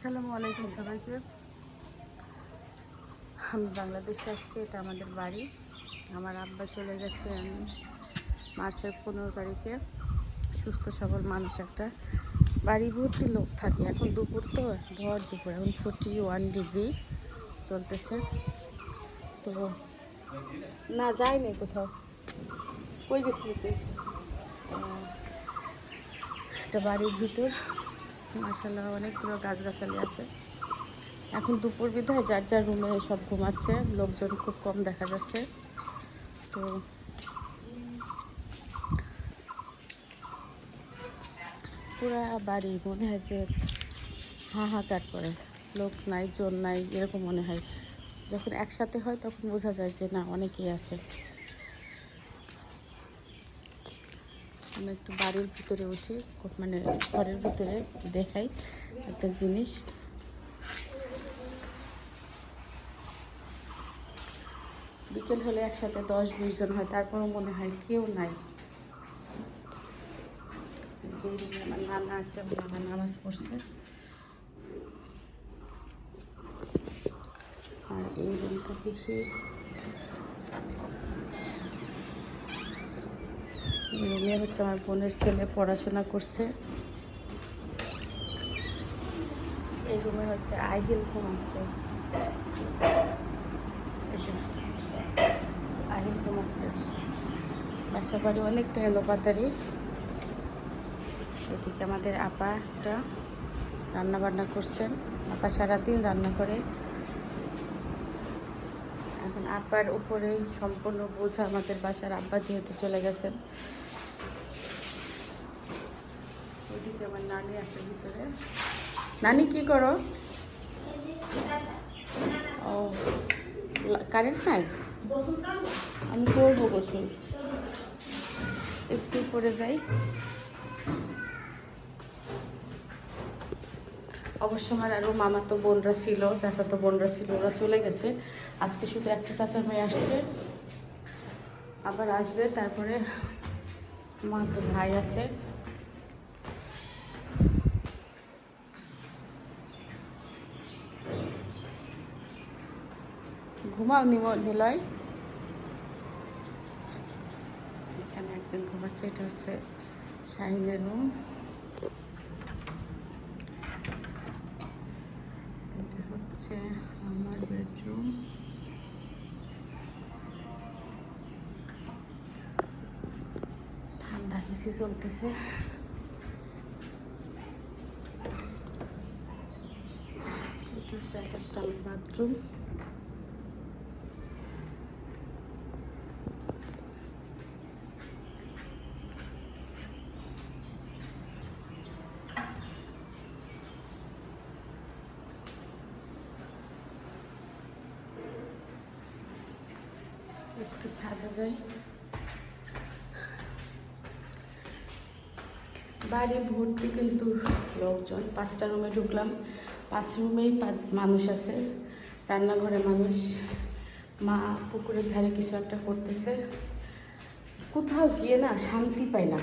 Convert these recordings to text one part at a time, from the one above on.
আসসালামু আলাইকুম সবাইকে। আমি বাংলাদেশে আসছি এটা আমাদের বাড়ি। আমার আব্বা চলে গেছেন মার্চের পনেরো তারিখে। সুস্থ সবল মানুষ একটা। বাড়ি ভর্তি লোক থাকে। এখন দুপুর তো ভর দুপুর। এখন ফোর্টি ওয়ান ডিগ্রি চলতেছে। তো না যায়নি কোথাও। কই গেছিলি তুই? একটা বাড়ির ভিতর। মাসাল্লাহ অনেকগুলো গাছগাছালি আছে। এখন দুপুর বিধায় যার যার রুমে সব ঘুমাচ্ছে, লোকজন খুব কম দেখা যাচ্ছে। তো পুরা বাড়ি মনে হয় যে হাহাকার করে। লোক নাই জোর নাই, এরকম মনে হয়। যখন একসাথে হয় তখন বোঝা যায় যে না, অনেকেই আছে। আমি একটু বাড়ির ভিতরে উঠি মানে ঘরের ভিতরে দেখাই একটা জিনিস। বিকেল হলে একসাথে দশ বিশ জন হয়, তারপরও মনে হয় কেউ নাই। যে আমার নানা আছে, আমার নামাজ পড়ছে। আর এই রুমটা দেখি রুমে হচ্ছে আমার বোনের ছেলে, পড়াশোনা করছে। এই রুমে হচ্ছে আহিল ঘুমাচ্ছে। আহিল ঘুমাচ্ছে। বাসা বাড়ি অনেকটা এলো পাতারি এদিকে আমাদের আপাটা রান্না বান্না করছেন। আপা সারাদিন রান্না করে। এখন আপার উপরেই সম্পূর্ণ বোঝা আমাদের বাসার আব্বা যেহেতু চলে গেছেন ওইদিকে আমার নানি আছে ভিতরে। নানি, কি করো? ও কারেন্ট নাই? আমি করব গোসল একটু পরে যাই। অবশ্য আমার আরও মামাতো বোনরা ছিল চাচাতো বোনরা ছিল, ওরা চলে গেছে। আজকে শুধু একটা চাচার মেয়ে আসছে। আবার আসবে, তারপরে মা তো ভাই আছে। ঘুমাও নিলয় এখানে একজন ঘুমাচ্ছে, এটা হচ্ছে শাহিনের রুম এটা হচ্ছে আমার বেডরুম ঠান্ডা এসি চলতেছে। এটা হচ্ছে একটা স্টাল বাথরুম সাদা যাই বাড়ি ভর্তি কিন্তু লোকজন। পাঁচটা রুমে ঢুকলাম। পাঁচ রুমেই মানুষ আছে। রান্নাঘরে মানুষ। মা পুকুরের ধারে কিছু একটা করতেছে। কোথাও গিয়ে না শান্তি পাই না।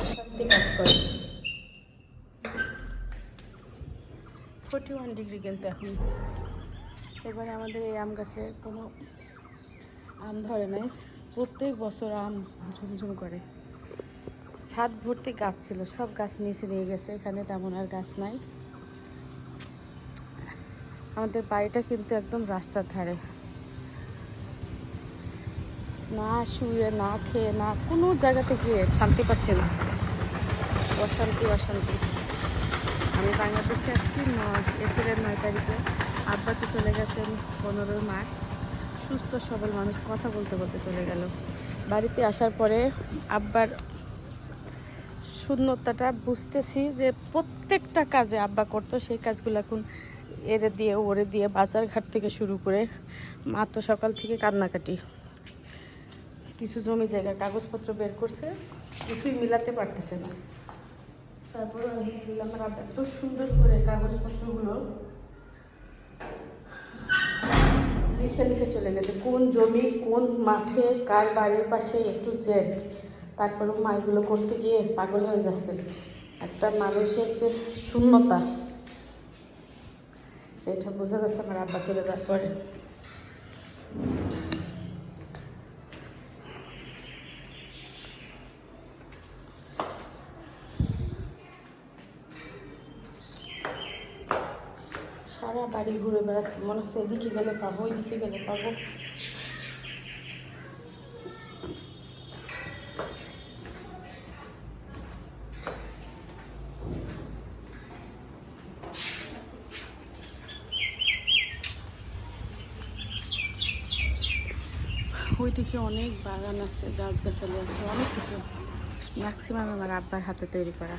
অশান্তি কাজ করে। ফোর্টি ওয়ান ডিগ্রি কিন্তু এখন। এবারে আমাদের এই আম গাছে কোনো আম ধরে নাই। প্রত্যেক বছর আম ঝুমঝুম করে। ছাদ ভর্তি গাছ ছিল, সব গাছ নিচে নিয়ে গেছে, এখানে তেমন আর গাছ নাই। আমাদের বাড়িটা কিন্তু একদম রাস্তার ধারে। না শুয়ে, না খেয়ে, না কোনো জায়গাতে গিয়ে শান্তি পাচ্ছি না। অশান্তি অশান্তি। আমি বাংলাদেশে আসছি নয় এপ্রিলের নয় তারিখে। আব্বা তো চলে গেছেন পনেরোই মার্চ। সুস্থ সবল মানুষ কথা বলতে বলতে চলে গেল। বাড়িতে আসার পরে আব্বার শূন্যতাটা বুঝতেছি যে প্রত্যেকটা কাজে আব্বা করতো, সেই কাজগুলো এখন এরে দিয়ে, ওরে দিয়ে বাজার ঘাট থেকে শুরু করে মা তো সকাল থেকে কান্নাকাটি। কিছু জমি জায়গার কাগজপত্র বের করছে, কিছুই মিলাতে পারতেছে না। তারপরে আলহামদুলিল্লাহ আমার আব্বা এত সুন্দর করে কাগজপত্রগুলো লিখে লিখে চলে গেছে। কোন জমি, কোন মাঠে, কার বাড়ির পাশে, একটু জেট তারপরে মা এগুলো করতে গিয়ে পাগল হয়ে যাচ্ছে। একটা মানুষের যে শূন্যতা, এটা বোঝা যাচ্ছে আমার আব্বা চলে যাওয়ার পরে। বাড়ি ঘুরে বেড়াচ্ছি। মনে হচ্ছে এদিকে গেলে পাবো, ওইদিকে গেলে পাবো। ওইদিকে অনেক বাগান আছে, গাছগাছালি আছে, অনেক কিছু। ম্যাক্সিমাম আমার আব্বার হাতে তৈরি করা।